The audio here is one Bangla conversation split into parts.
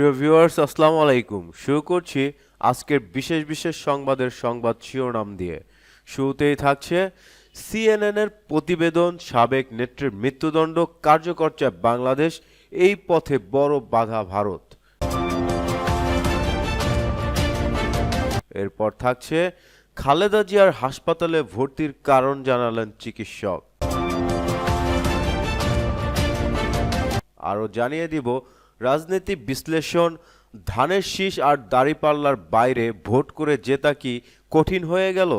প্রিয় ভিউয়ার্স, আসসালামু আলাইকুম। শুরু করছি আজকের বিশেষ বিশেষ সংবাদের সংবাদ শিরোনাম দিয়ে। শুরুতেই থাকছে সিএনএনের প্রতিবেদন, সাবেক নেত্রীর মৃত্যুদণ্ড, কার্যকর চায় বাংলাদেশ, এই পথে বড় বাধা ভারত। এরপর থাকছে খালেদা জিয়ার হাসপাতালে ভর্তির কারণ জানালেন চিকিৎসক। আরও জানিয়ে দিব রাজনীতি বিশ্লেষণ, ধানের শীষ আর দাড়িপাল্লার বাইরে ভোট করে জেতা কি কঠিন হয়ে গেল?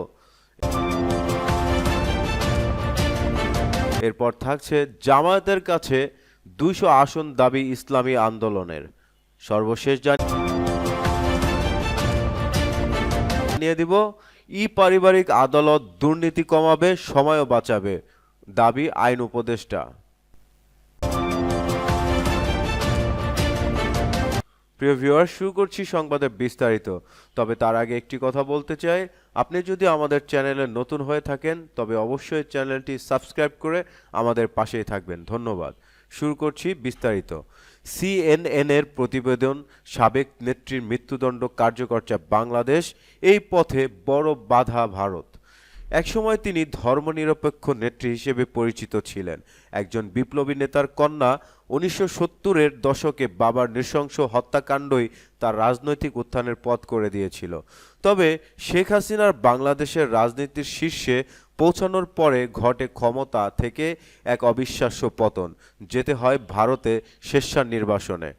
এরপর থাকছে জামায়াতের কাছে দুইশো আসন দাবি ইসলামী আন্দোলনের। সর্বশেষ জানিয়ে দিব ই পারিবারিক আদালত দুর্নীতি কমাবে সময়ও বাঁচাবে, দাবি আইন উপদেষ্টা। প্রিয় ভিউয়ার শুরু করছি সংবাদের বিস্তারিত। তবে তার আগে একটি কথা বলতে চাই। আপনি যদি আমাদের চ্যানেলে নতুন হয়ে থাকেন, তবে অবশ্যই চ্যানেলটি সাবস্ক্রাইব করে আমাদের পাশেই থাকবেন। ধন্যবাদ। শুরু করছি বিস্তারিত। সিএনএন এর প্রতিবেদন, সাবেক নেত্রীর মৃত্যুদণ্ড কার্যকর বাংলাদেশ। এই পথে বড় বাধা ভারত। একসময় তিনি ধর্মনিরপেক্ষ নেত্রী হিসেবে পরিচিত ছিলেন। একজন বিপ্লবী নেতার কন্যা উনিশশো সত্তরের দশকে বাবার নৃশংস হত্যাকাণ্ডই তার রাজনৈতিক উত্থানের পথ করে দিয়েছিল। তবে শেখ হাসিনার বাংলাদেশের রাজনীতির শীর্ষে পৌঁছানোর পরে ঘটে ক্ষমতা থেকে এক অবিশ্বাস্য পতন, যেতে হয় ভারতে স্বেচ্ছা নির্বাসনে।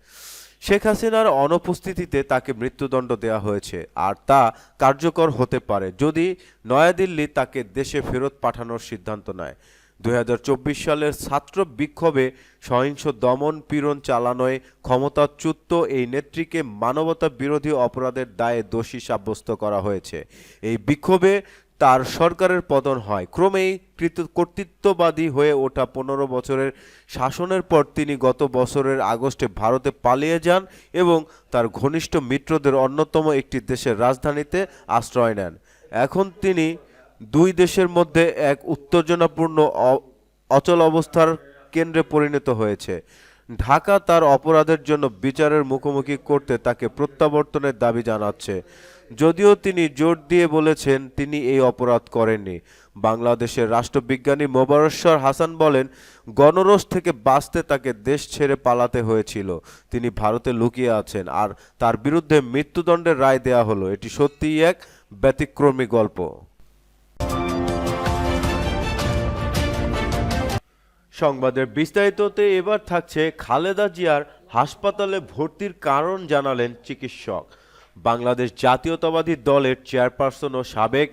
শেখ হাসিনার অনুপস্থিতিতে তাকে মৃত্যুদণ্ড দেওয়া হয়েছে, আর তা কার্যকর হতে পারে যদি নয়াদিল্লি তাকে দেশে ফেরত পাঠানোর সিদ্ধান্ত নেয়। দু হাজার চব্বিশ সালের ছাত্র বিক্ষোভে সহিংস দমন পীড়ন চালানোয় ক্ষমতাচ্যুত এই নেত্রীকে মানবতা বিরোধী অপরাধের দায়ে দোষী সাব্যস্ত করা হয়েছে। এই বিক্ষোভে তার সরকারের পতন হয়। ক্রমেই কৃত, কর্তৃত্ববাদী হয়ে ওঠা পনেরো বছরের শাসনের পর তিনি গত বছরের আগস্টে ভারতে পালিয়ে যান এবং তার ঘনিষ্ঠ মিত্রদের অন্যতম একটি দেশের রাজধানীতে আশ্রয় নেন। এখন তিনি দুই দেশের মধ্যে এক উত্তেজনাপূর্ণ অচল অবস্থার কেন্দ্রে পরিণত হয়েছে। ঢাকা তার অপরাধের জন্য বিচারের মুখোমুখি করতে তাকে প্রত্যাবর্তনের দাবি জানাচ্ছে। যদিও তিনি জোর দিয়ে বলেছেন তিনি এই অপরাধ করেননি। বাংলাদেশের রাষ্ট্রবিজ্ঞানী মোবারশ্বর হাসান বলেন, গণরোষ থেকে বাঁচতে তাকে দেশ ছেড়ে পালাতে হয়েছিল। তিনি ভারতে লুকিয়ে আছেন আর তার বিরুদ্ধে মৃত্যুদণ্ডের রায় দেয়া হলো। এটি সত্যিই এক ব্যতিক্রমী গল্প। সংবাদের বিস্তারিততে এবার থাকছে খালেদা জিয়ার হাসপাতালে ভর্তির কারণ জানালেন চিকিৎসক। বাংলাদেশ জাতীয়তাবাদী দলের চেয়ারপারসন ও সাবেক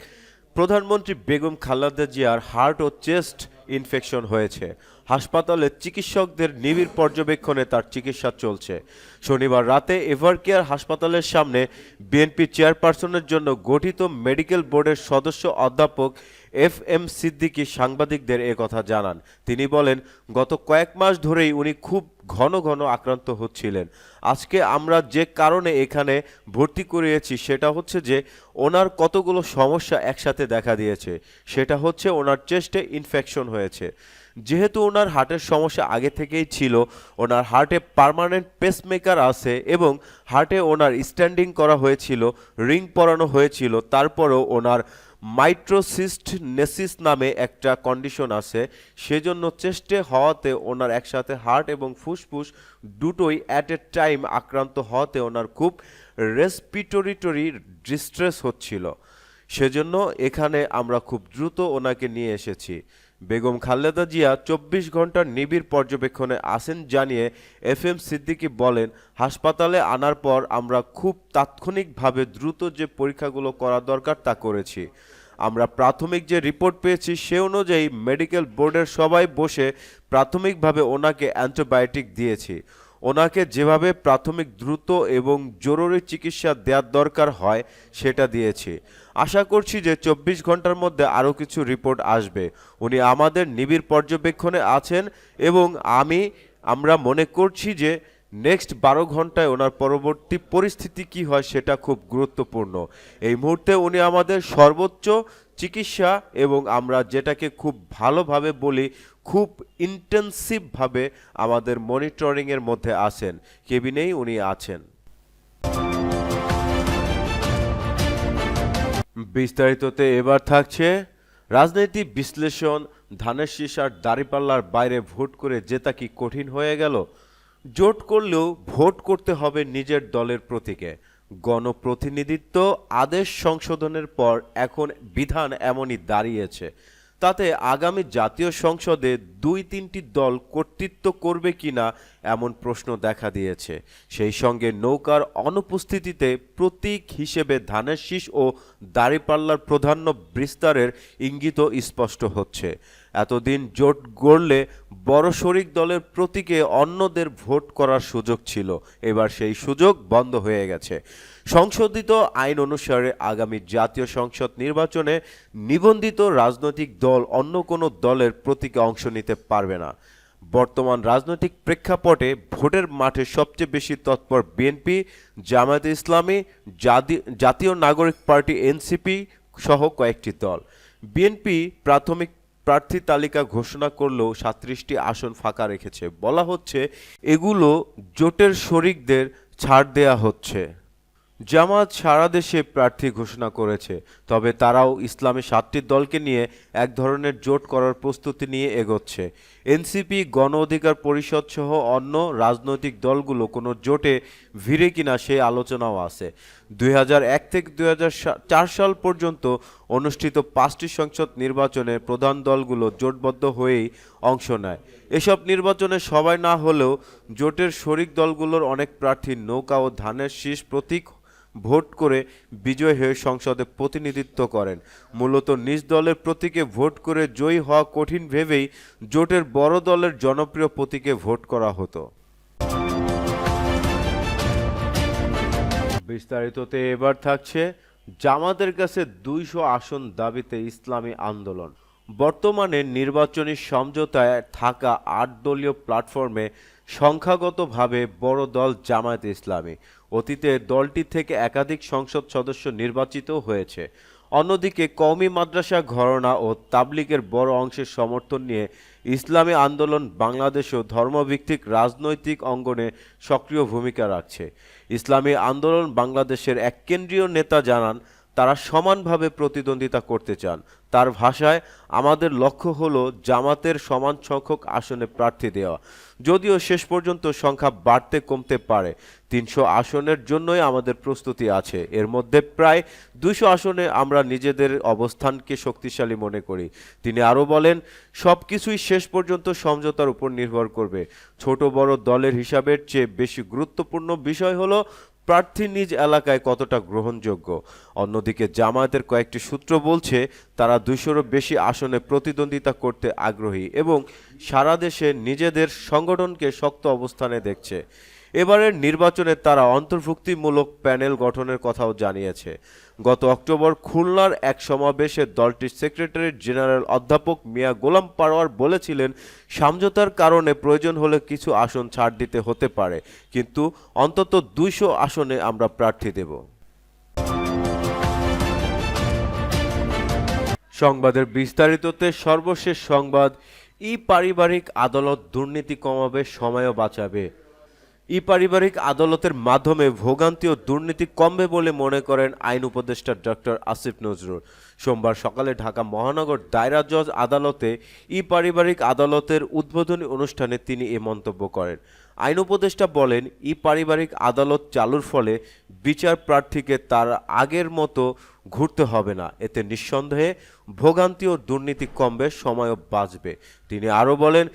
প্রধানমন্ত্রী বেগম খালেদা জিয়ার হার্ট ও চেস্ট ইনফেকশন হয়েছে। হাসপাতালে চিকিৎসকদের নিবিড় পর্যবেক্ষণে তার চিকিৎসা চলছে। শনিবার রাতে এভারকেয়ার হাসপাতালের সামনে বিএনপি চেয়ারপারসনের জন্য গঠিত মেডিকেল বোর্ডের সদস্য অধ্যাপক এফ এম সিদ্দিকি সাংবাদিকদের কথা জানান। তিনি বলেন, গত কয়েক মাস ধরেই উনি খুব ঘন ঘন আক্রান্ত হচ্ছিলেন। আজকে আমরা যে কারণে এখানে ভর্তি করিয়েছি সেটা হচ্ছে যে ওনার কতগুলো সমস্যা একসাথে দেখা দিয়েছে। সেটা হচ্ছে ওনার চেস্টে ইনফেকশন হয়েছে। যেহেতু ওনার হার্টের সমস্যা আগে থেকেই ছিল, ওনার হার্টে পার্মানেন্ট পেসমেকার আছে এবং হার্টে ওনার স্ট্যান্ডিং করা হয়েছিল, রিং পরানো হয়েছিল, তারপরেও ওনার মাইট্রোসিস্ট নেসিস নামে একটা কন্ডিশন আছে, সেজন্য চেস্টে হওয়াতে ওনার একসাথে হার্ট এবং ফুসফুস দুটোই অ্যাট এ টাইম আক্রান্ত হওয়াতে ওনার খুব রেসপিটোরিটরি ডিস্ট্রেস হচ্ছিল। সেজন্য এখানে আমরা খুব দ্রুত ওনাকে নিয়ে এসেছি। বেগম খালেদা জিয়া চব্বিশ ঘণ্টার নিবিড় পর্যবেক্ষণে আসেন জানিয়ে এফ এম সিদ্দিকী বলেন, হাসপাতালে আনার পর আমরা খুব তাৎক্ষণিকভাবে দ্রুত যে পরীক্ষাগুলো করা দরকার তা করেছি। আমরা প্রাথমিক যে রিপোর্ট পেয়েছি সে অনুযায়ী মেডিকেল বোর্ডের সবাই বসে প্রাথমিকভাবে ওনাকে অ্যান্টিবায়োটিক দিয়েছি। ওনাকে যেভাবে প্রাথমিক দ্রুত এবং জরুরি চিকিৎসা দেওয়ার দরকার হয়, সেটা দিয়েছি। আশা করছি যে চব্বিশ ঘণ্টার মধ্যে আরও কিছু রিপোর্ট আসবে। উনি আমাদের নিবিড় পর্যবেক্ষণে আছেন এবং আমি, আমরা মনে করছি যে নেক্সট বারো ঘন্টায় ওনার পরবর্তী পরিস্থিতি কি হয়, সেটা খুব গুরুত্বপূর্ণ। এই মুহূর্তে উনি আমাদের সর্বোচ্চ চিকিৎসা এবং আমরা যেটাকে খুব ভালোভাবে বলি খুব ইন্টেন্সিভভাবে আমাদের মনিটরিংয়ের মধ্যে আসেন কেবিনেই উনি আছেন। বিস্তারিততে এবার থাকছে রাজনৈতিক বিশ্লেষণ, ধানের শীষ আর দাঁড়িপাল্লার বাইরে ভোট করে জেতা কি কঠিন হয়ে গেল? জোট করলেও ভোট করতে হবে নিজের দলের প্রতীকে। গণপ্রতিনিধিত্ব আদেশ সংশোধনের পর এখন বিধান এমনই দাঁড়িয়েছে। তাতে আগামী জাতীয় সংসদে দুই তিনটি দল কর্তৃত্ব করবে কিনা এমন প্রশ্ন দেখা দিয়েছে। সেই সঙ্গে নৌকার অনুপস্থিতিতে প্রতীক হিসেবে ধানের শীষ ও দাড়িপাল্লার প্রাধান্য বিস্তারের ইঙ্গিত স্পষ্ট হচ্ছে। এতদিন জোট গড়লে বড় শরিক দলের প্রতীকে অন্যদের ভোট করার সুযোগ ছিল। এবার সেই সুযোগ বন্ধ হয়ে গেছে। সংশোধিত আইন অনুসারে আগামী জাতীয় সংসদ নির্বাচনে নিবন্ধিত রাজনৈতিক দল অন্য কোনো দলের প্রতীকে অংশ নিতে পারবে না। বর্তমান রাজনৈতিক প্রেক্ষাপটে ভোটের মাঠে সবচেয়ে বেশি তৎপর বিএনপি, জামায়াতে ইসলামী জাতি- জাতীয় নাগরিক পার্টি, এনসিপি সহ কয়েকটি দল। বিএনপি প্রাথমিক প্রার্থী তালিকা ঘোষণা করলেও সাতত্রিশটি আসন ফাঁকা রেখেছে। বলা হচ্ছে, এগুলো জোটের শরিকদের ছাড় দেয়া হচ্ছে। জামাত সারা দেশে প্রার্থী ঘোষণা করেছে। তবে তারাও ইসলামী সাতটি দলকে নিয়ে এক ধরনের জোট করার প্রস্তুতি নিয়ে এগোচ্ছে। এনসিপি, গণ অধিকার পরিষদ সহ অন্য রাজনৈতিক দলগুলো কোনো জোটে ভিড়ে কিনা সেই আলোচনাও আছে। দুই থেকে দুই সাল পর্যন্ত অনুষ্ঠিত পাঁচটি সংসদ নির্বাচনে প্রধান দলগুলো জোটবদ্ধ হয়েই অংশ নেয়। এসব নির্বাচনে সবাই না হলেও জোটের শরিক দলগুলোর অনেক প্রার্থী নৌকা ও ধানের শীষ প্রতীক ভোট করে বিজয় হয়ে সংসদে প্রতিনিধিত্ব করেন। মূলত নিজ দলের প্রতীকে ভোট করে জয়ী হওয়া কঠিন ভেবেই জোটের বড় দলের জনপ্রিয় প্রতীকে ভোট করা হতো। বিস্তারিততে এবার থাকছে জামাতের কাছে দুইশো আসন দাবিতে ইসলামী আন্দোলন। বর্তমানে নির্বাচনী সমঝোতায় থাকা আট দলীয় প্ল্যাটফর্মে সংখ্যাগতভাবে বড় দল জামায়াত ইসলামী। অতীতে দলটি থেকে একাধিক সংসদ সদস্য নির্বাচিত হয়েছে। অন্যদিকে কওমি মাদ্রাসা ঘরনা ও তাবলিগের বড় অংশের সমর্থন নিয়ে ইসলামী আন্দোলন বাংলাদেশেও ধর্মভিত্তিক রাজনৈতিক অঙ্গনে সক্রিয় ভূমিকা রাখছে। ইসলামী আন্দোলন বাংলাদেশের এক কেন্দ্রীয় নেতা জানান তারা সমানভাবে প্রতিদ্বন্দ্বিতা করতে চান। তার ভাষায়, আমাদের লক্ষ্য হল জামাতের সমান সংখ্যক আসনে প্রার্থী দেওয়া। যদিও শেষ পর্যন্ত সংখ্যা বাড়তে কমতে পারে, তিনশো আসনের জন্যই আমাদের প্রস্তুতি আছে। এর মধ্যে প্রায় দুশো আসনে আমরা নিজেদের অবস্থানকে শক্তিশালী মনে করি। তিনি আরও বলেন সব কিছুই শেষ পর্যন্ত সমঝোতার উপর নির্ভর করবে। ছোট বড় দলের হিসাবের চেয়ে বেশি গুরুত্বপূর্ণ বিষয় হলো প্রার্থী নিজ এলাকায় কতটা গ্রহণযোগ্য? অন্যদিকে জামায়াতের কয়েকটি সূত্র বলছে, তারা দুইশোরও বেশি আসনে প্রতিদ্বন্দ্বিতা করতে আগ্রহী এবং সারা দেশে নিজেদের সংগঠনকে শক্ত অবস্থানে দেখছে। এবারের নির্বাচনে তারা অন্তর্ভুক্তিমূলক প্যানেল গঠনের কথাও জানিয়েছে। গত অক্টোবর খুলনার এক সমাবেশে দলটির সেক্রেটারি জেনারেল অধ্যাপক মিয়া গোলাম পারোয়ার বলেছিলেন, সমঝোতার কারণে প্রয়োজন হলে কিছু আসন ছাড় দিতে হতে পারে, কিন্তু অন্তত দুইশো আসনে আমরা প্রার্থী দেব। সংবাদের বিস্তারিততে সর্বশেষ সংবাদ ই পারিবারিক আদালত দুর্নীতি কমাবে, সময়ও বাঁচাবে। ই পারিবারিক আদালতের মাধ্যমে ভোগান্তি ও দুর্নীতি কমবে বলে মনে করেন আইন উপদেষ্টা ডক্টর আসিফ নজরুল। সোমবার সকালে ঢাকা মহানগর দায়রা জজ আদালতে ই পারিবারিক আদালতের উদ্বোধনী অনুষ্ঠানে তিনি এ মন্তব্য করেন। আইন উপদেষ্টা বলেন ই পারিবারিক আদালত চালুর ফলে বিচার প্রার্থীকে তার আগের মতো ঘুরতে হবে না। এতে নিঃসন্দেহে ভোগান্তি ও দুর্নীতি কমবে, সময়ও বাঁচবে। তিনি আরও বলেন,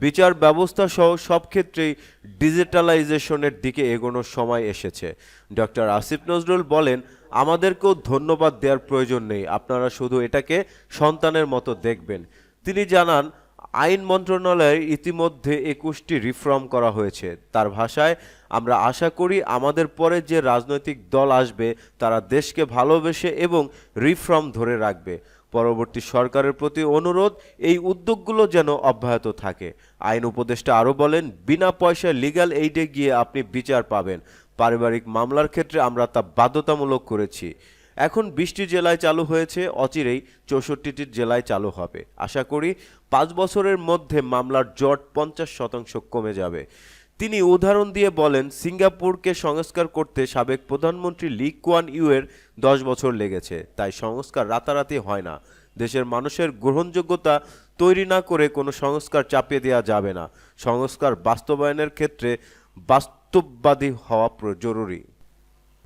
বিচার ব্যবস্থা সহ সব ক্ষেত্রেই ডিজিটালাইজেশনের দিকে এগোনোর সময় এসেছে। ডক্টর আসিফ নজরুল বলেন, আমাদেরকেও ধন্যবাদ দেওয়ার প্রয়োজন নেই। আপনারা শুধু এটাকে সন্তানের মতো দেখবেন। তিনি জানান আইন মন্ত্রণালয়ের ইতিমধ্যে একুশটি রিফর্ম করা হয়েছে। তার ভাষায় আমরা আশা করি আমাদের পরে যে রাজনৈতিক দল আসবে, তারা দেশকে ভালোবেসে এবং রিফর্ম ধরে রাখবে। পরবর্তী সরকারের প্রতি অনুরোধ, এই উদ্যোগগুলো যেন অব্যাহত থাকে। আইন উপদেষ্টা আরও বলেন, বিনা পয়সায় লিগ্যাল এইডে গিয়ে আপনি বিচার পাবেন। পারিবারিক মামলার ক্ষেত্রে আমরা তা বাধ্যতামূলক করেছি। এখন বিশটি জেলায় চালু হয়েছে, অচিরেই চৌষট্টিটি জেলায় চালু হবে। আশা করি পাঁচ বছরের মধ্যে মামলার জট পঞ্চাশ শতাংশ কমে যাবে। তিনি উদাহরণ দিয়ে বলেন, সিঙ্গাপুরকে সংস্কার করতে সাবেক প্রধানমন্ত্রী লি কুয়ান ইউয়ের দশ বছর লেগেছে। তাই সংস্কার রাতারাতি হয় না। দেশের মানুষের গ্রহণযোগ্যতা তৈরি না করে কোনো সংস্কার চাপিয়ে দেওয়া যাবে না। সংস্কার বাস্তবায়নের ক্ষেত্রে বাস্তববাদী হওয়া জরুরি।